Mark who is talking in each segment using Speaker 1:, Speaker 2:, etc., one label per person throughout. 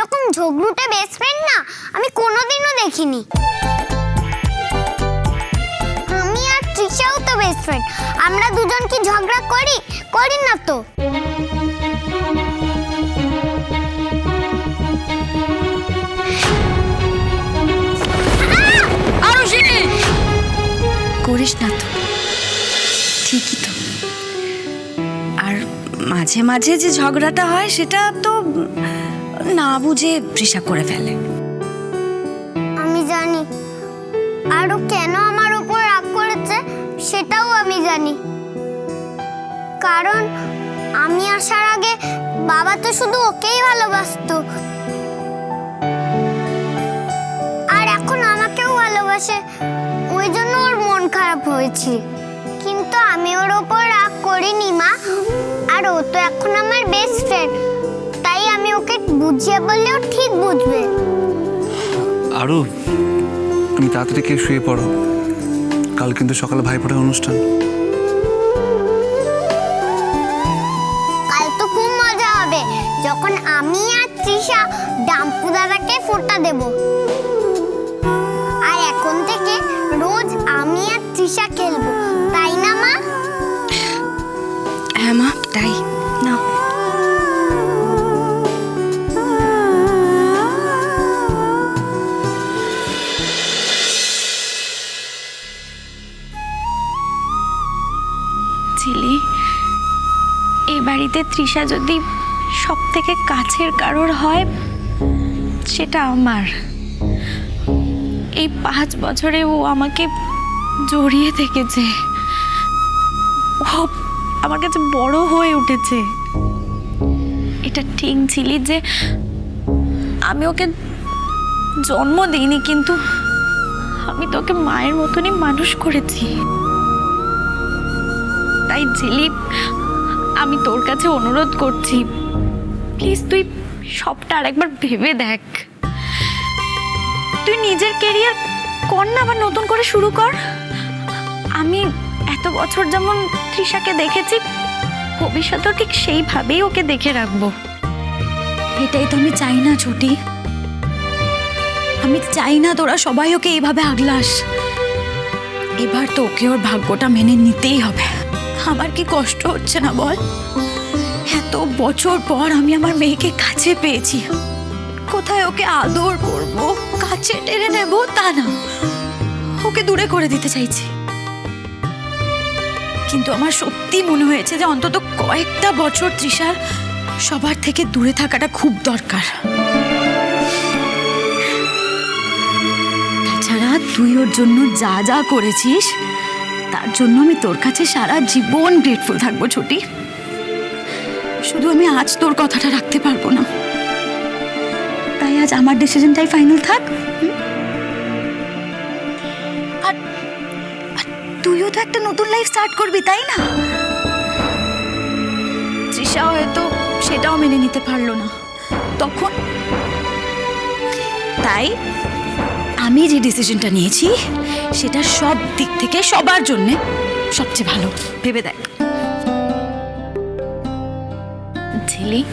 Speaker 1: এরকম ঝগড়ুটে best friend না, আমি কোনোদিনও দেখিনি। আমি আর তৃষাও তো বেস্ট ফ্রেন্ড আমরা দুজন কি ঝগড়া করি? করি না তো।
Speaker 2: করিস না তো। ঠিকই তো। আর মাঝে মাঝে যে ঝগড়াটা হয়, সেটা তো না বুঝে তৃষা করে ফেলে।
Speaker 1: আমি জানি। আরও কেন আমার উপর রাগ করেছে সেটাও আমি জানি। কারণ আমি আসার আগে বাবা তো শুধু ওকেই ভালোবাসতো। আর এখন আমাকেও ভালোবাসে। ওই জন্য ওর মন খারাপ হয়েছে। কিন্তু আমি ওর ওপর রাগ করিনি, মা। আর ও তো এখন আমার বেস্ট বুঝিয়ে বললেও ঠিক বুঝবে।
Speaker 3: আরও তুমি তাড়াতাড়ি কে শুয়ে পড়ো। কাল কিন্তু সকালে ভাইফোঁটার অনুষ্ঠান।
Speaker 1: কাল তো খুব মজা হবে। যখন আমি আর তৃষা ডাম্পু দাদাকে ফোঁটা দেব। আর এখন থেকে রোজ আমি আর তৃষা খেলব। তাই না মা?
Speaker 2: হ্যাঁ মা তাই।
Speaker 4: ছিলি এই বাড়িতে তৃষা যদি সব থেকে কাছের কারোর হয়, সেটা আমার। এই পাঁচ বছরে ও আমাকে জড়িয়ে থেকেছে। আমার কাছে বড় হয়ে উঠেছে। এটা ঠিক ছিলি যে আমি ওকে জন্ম দিইনি, কিন্তু আমি তোকে মায়ের মতনই মানুষ করেছি। তাই ঝিলি, আমি তোর কাছে অনুরোধ করছি। প্লিজ তুই সবটা আরেকবার ভেবে দেখ। তুই নিজের কেরিয়ার কর না আবার নতুন করে শুরু কর। আমি এত বছর যেমন তৃষাকে দেখেছি, ভবিষ্যতেও ঠিক সেইভাবেই ওকে দেখে রাখব।
Speaker 2: এটাই তো আমি চাই না, ছুটি। আমি চাই না তোরা সবাই ওকে এইভাবে আগলাস। এবার তো ওকে ওর ভাগ্যটা মেনে নিতেই হবে। আমার কি কষ্ট হচ্ছে না বল? এত বছর পর আমি আমার মেয়েকে কাছে পেয়েছি। কোথায় ওকে আদর করব, কাছে টেনে নেব তা না। ওকে দূরে করে দিতে চাইছি। কিন্তু আমার সত্যি মনে হয়েছে যে অন্তত কয়েকটা বছর তৃষার সবার থেকে দূরে থাকাটা খুব দরকার। তাছাড়া তুই ওর জন্য যা যা করেছিস তার জন্য আমি তোর কাছে সারা জীবন গ্রেটফুল থাকব, ছোটি। শুধু আমি আজ তোর কথাটা রাখতে পারব না। তাই আজ আমার ডিসিশনটাই ফাইনাল থাক। আর তুইও তো একটা নতুন লাইফ স্টার্ট করবি, তাই না? তৃষা হয়তো সেটাও মেনে নিতে পারল না। তখন? তাই? আমি যে ডিসিশনটা নিয়েছি, সেটা সব দিক থেকে সবার জন্যে সবচেয়ে ভালো। ভেবে দেখ।
Speaker 4: ঝিলি,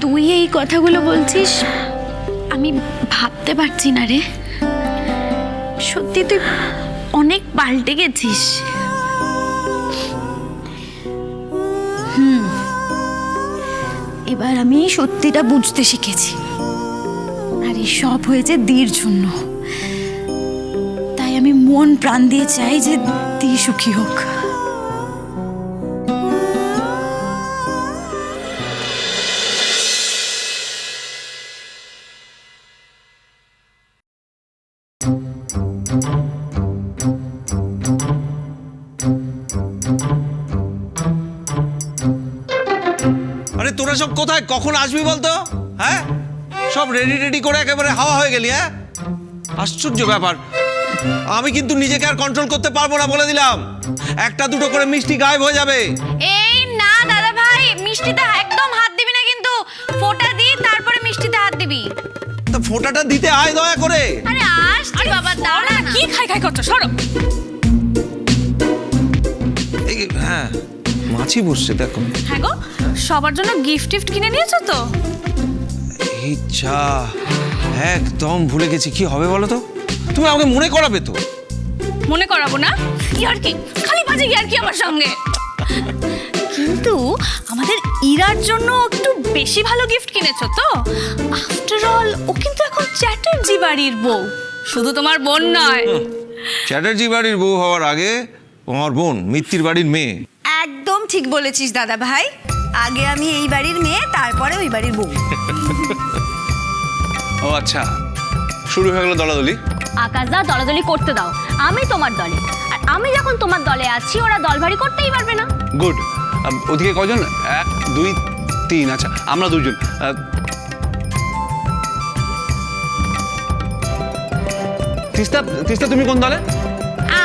Speaker 4: তুই এই কথাগুলো বলছিস, আমি ভাবতে পারছি না রে। সত্যি তুই অনেক পাল্টে গেছিস। হুম।
Speaker 2: এবার আমি সত্যিটা বুঝতে শিখেছি। আর এই সব হয়েছে দির জন্য। তাই আমি মন প্রাণ দিয়ে চাই যে দি সুখী হোক।
Speaker 5: আরে তোরা সব কোথায়? কখন আসবি বলতো? হ্যাঁ? সব রেডি রেডি করে একেবারে হাওয়া হয়ে গেলি হ্যাঁ? আশ্চর্য ব্যাপার। আমি কিন্তু নিজেকে আর কন্ট্রোল করতে পারব না বলে দিলাম। একটা দুটো করে মিষ্টি গায়েব হয়ে যাবে।
Speaker 4: এই না দাদা ভাই মিষ্টিতে একদম হাত দিবি না কিন্তু। ফোঁটা দি তারপরে মিষ্টিতে হাত দিবি।
Speaker 5: তো ফোঁটাটা দিতে আয় দয়া করে।
Speaker 4: আরে আসছি বাবা দাঁড়া না।
Speaker 2: কি খাই খাই করছ? সরো।
Speaker 5: এই, হ্যাঁ মাছি বসছে দেখো।
Speaker 4: হ্যাঁ গো সবার জন্য গিফট টিফট কিনে নিয়েছো তো?
Speaker 5: যা একদম ভুলে গেছি কি হবে বলো তো? তুমি আমাকে মনে করাবে তো।
Speaker 4: মনে করাবো না? ইয়ার কি? খালি বাজে ইয়ার কি আমার সঙ্গে কিন্তু আমাদের ইরার জন্য একটু বেশি ভালো গিফট কিনেছো তো? আফটার অল ও কিন্তু এখন চ্যাটার্জি বাড়ির বউ। শুধু তোমার বোন নয়।
Speaker 5: চ্যাটার্জি বাড়ির বউ হওয়ার আগে আমার বোন মিত্তির বাড়ির মেয়ে।
Speaker 6: একদম ঠিক বলেছিস দাদা ভাই আগে আমি এই বাড়ির মেয়ে তারপরে ওই বাড়ির বউ।
Speaker 3: ও আচ্ছা। শুরু হয়ে গেল দলাদলি।
Speaker 7: আকাশ দা দলাদলি করতে দাও। আমি তোমার দলে। আর আমি যখন তোমার দলে আছি ওরা দল ভারী করতেই পারবে না।
Speaker 3: গুড। ওদিকে কজন? এক দুই তিন। আচ্ছা আমরা দুজন। তিস্তা তিস্তা তুমি কোন দলে?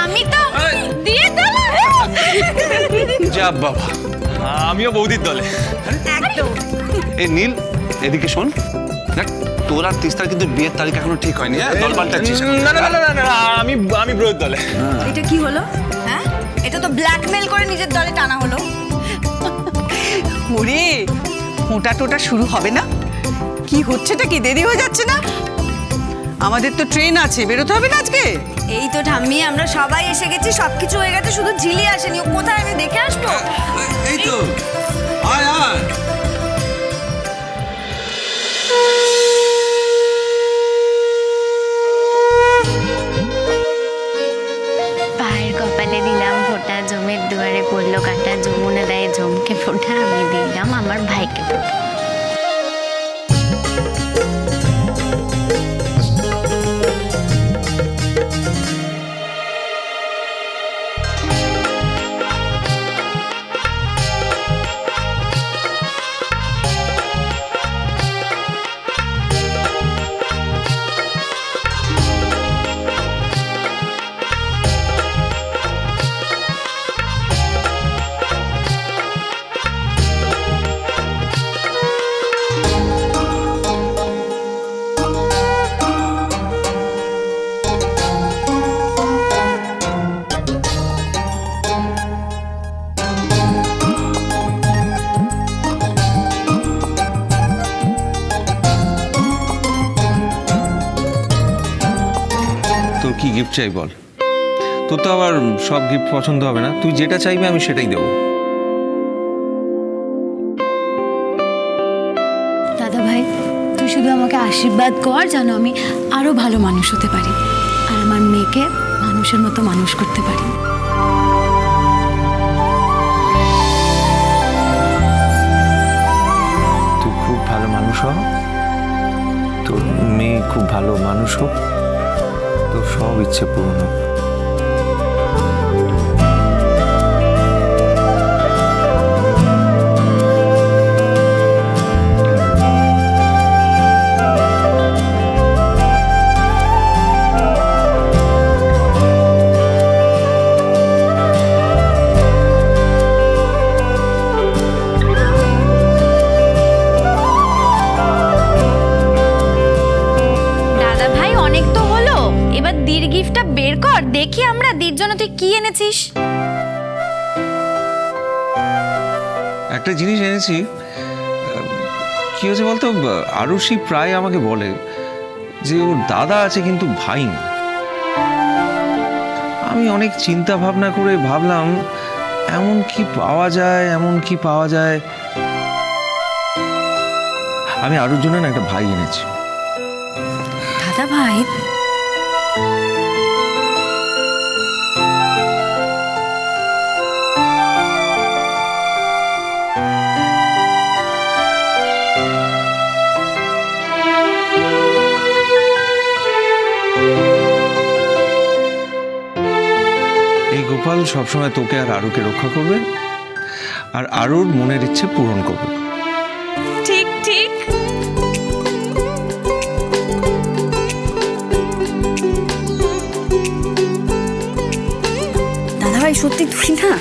Speaker 4: আমি তো দিয়ে দিলাম।
Speaker 3: যা বাবা। আমিও বৌদির দলে।
Speaker 6: একদম।
Speaker 3: এই নীল এদিকে শোন। দেখ তোর আর তিস্তার কিন্তু বিয়ের তারিখ এখনও ঠিক হয়নি হ্যাঁ? দল পাল্টাচ্ছিস।
Speaker 8: না না না না আমি আমি ব্রোয়ের দলে।
Speaker 6: এটা কি হলো? হ্যাঁ? এটা তো ব্ল্যাকমেল করে নিজের দলে টানা হলো।
Speaker 9: ওরে ফোঁটা টোটা শুরু হবে না? কি হচ্ছেটা কি? দেরি হয়ে যাচ্ছে না? আমাদের তো ট্রেন আছে বেরোতে হবে না আজকে?
Speaker 6: এই তো ঠাম্মি আমরা সবাই এসে গেছি সবকিছু হয়ে গেছে শুধু ঝিলি আসেনি ও কোথায় আমি দেখে আসব?
Speaker 5: এই তো। আয় আয়।
Speaker 1: কপালে দিলাম ফোঁটা জমের দুয়ারে পড়ল কাটা যমুনা দেয় জমকে ফোঁটা আমি দিলাম আমার ভাইকে ফোঁটা।
Speaker 5: গিফট চাই বল। তোর তো আবার সব গিফট পছন্দ হবে না। তুই যেটা চাইবি আমি সেটাই দেবো।
Speaker 2: দাদা ভাই তুই শুধু আমাকে আশীর্বাদ কর যেন আমি আরও ভালো মানুষ হতে পারি। আর আমার মেয়েকে মানুষের মতো মানুষ করতে পারি।
Speaker 8: তুই খুব ভালো মানুষ হ। তোর মেয়ে খুব ভালো মানুষ হোক। তোর সব ইচ্ছে পূরণ হোক
Speaker 4: দির জন্য তুই কি এনেছিস?
Speaker 5: একটা জিনিস এনেছি। কি হয়েছে বলতো? আরুষি প্রায় আমাকে বলে যে ওর দাদা আছে কিন্তু ভাই। আমি অনেক চিন্তা ভাবনা করে ভাবলাম এমন কি পাওয়া যায় এমন কি পাওয়া যায়? আমি আরুর জন্য না একটা ভাই এনেছি।
Speaker 6: দাদা ভাই?
Speaker 5: গোপাল সবসময় তোকে আর আরুকে রক্ষা করবে আর আরুর মনের ইচ্ছে পূরণ করবে।
Speaker 4: ঠিক ঠিক।
Speaker 6: দাদা ভাই সত্যি তুই না?